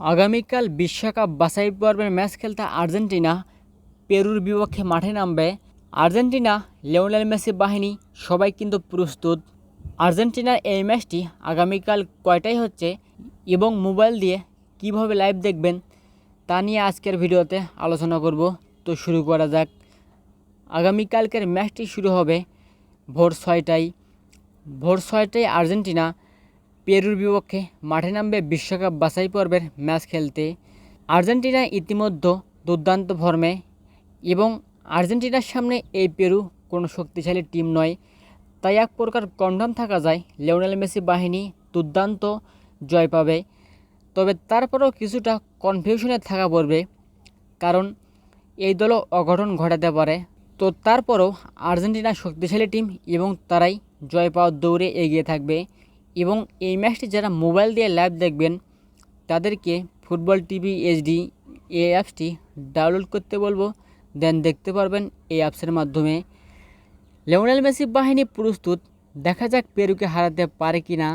আগামীকাল বিশ্বকাপ বাছাই পর্বের ম্যাচ খেলতে আর্জেন্টিনা পেরুর বিপক্ষে মাঠে নামবে। আর্জেন্টিনা, লিওনেল মেসি বাহিনী সবাই কিন্তু প্রস্তুত। আর্জেন্টিনার এই ম্যাচটি আগামীকাল কয়টায় হচ্ছে এবং মোবাইল দিয়ে কীভাবে লাইভ দেখবেন তা নিয়ে আজকের ভিডিওতে আলোচনা করব। তো শুরু করা যাক। আগামীকালকের ম্যাচটি শুরু হবে ভোর ছয়টায়। ভোর ছয়টায় আর্জেন্টিনা পেরুর বিপক্ষে মাঠে নামবে বিশ্বকাপ বাছাই পর্বের ম্যাচ খেলতে। আর্জেন্টিনা ইতিমধ্যে দুর্দান্ত ফর্মে এবং আর্জেন্টিনার সামনে এই পেরু কোনো শক্তিশালী টিম নয়। তাই এক প্রকার কনফার্ম থাকা যায় লিওনেল মেসি বাহিনী দুর্দান্ত জয় পাবে। তবে তারপরেও কিছুটা কনফিউশনে থাকা পড়বে, কারণ এই দলও অঘটন ঘটাতে পারে। তো তারপরও আর্জেন্টিনা শক্তিশালী টিম এবং তারাই জয় পাওয়ার দৌড়ে এগিয়ে থাকবে। এবং এই ম্যাচটি যারা মোবাইল দিয়ে লাইভ দেখবেন, তাদেরকে ফুটবল টিভি এইচডি এই অ্যাপসটি ডাউনলোড করতে বলব, দেন দেখতে পারবেন এই অ্যাপসের মাধ্যমে। লেওনাল মেসি বাহিনী প্রস্তুত, দেখা যাক পেরুকে হারাতে পারে কি না